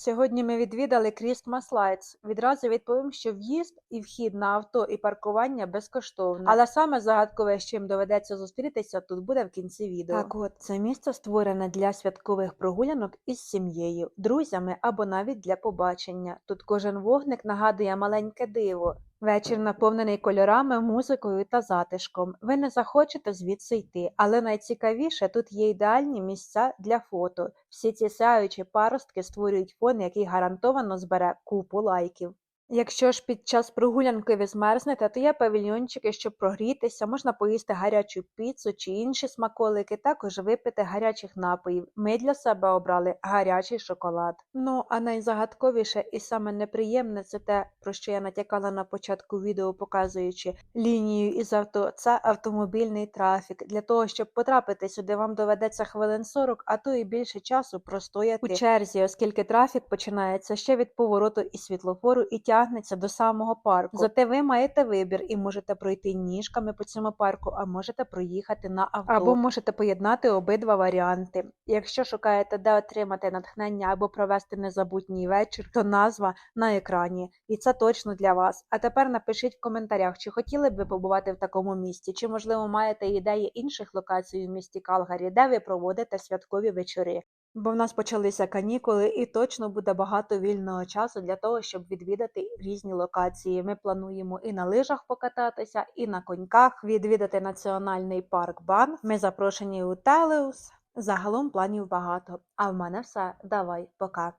Сьогодні ми відвідали Christmas Lights. Відразу відповім, що в'їзд і вхід на авто і паркування безкоштовно. Але саме загадкове, з чим доведеться зустрітися, тут буде в кінці відео. Так от, це місце створене для святкових прогулянок із сім'єю, друзями або навіть для побачення. Тут кожен вогник нагадує маленьке диво. Вечір наповнений кольорами, музикою та затишком. Ви не захочете звідси йти, але найцікавіше тут є ідеальні місця для фото. Всі ці сяючі паростки створюють фон, який гарантовано збере купу лайків. Якщо ж під час прогулянки ви змерзнете, то є павільйончики, щоб прогрітися, можна поїсти гарячу піцу чи інші смаколики, також випити гарячих напоїв. Ми для себе обрали гарячий шоколад. Ну а найзагадковіше і саме неприємне це те, про що я натякала на початку відео, показуючи лінію із авто. Це автомобільний трафік. Для того, щоб потрапити сюди, вам доведеться хвилин 40, а то і більше часу простояти у черзі, оскільки трафік починається ще від повороту і світлофору і тягнеться до самого парку. Зате ви маєте вибір і можете пройти ніжками по цьому парку, а можете проїхати на авто. Або можете поєднати обидва варіанти. Якщо шукаєте, де отримати натхнення або провести незабутній вечір, то назва на екрані, і це точно для вас. А тепер напишіть в коментарях, чи хотіли б ви побувати в такому місті, чи можливо маєте ідеї інших локацій в місті Калгарі, де ви проводите святкові вечори. Бо в нас почалися канікули, і точно буде багато вільного часу для того, щоб відвідати різні локації. Ми плануємо і на лижах покататися, і на коньках, відвідати національний парк Бан. Ми запрошені у Телеус. Загалом планів багато. А в мене все. Давай, пока.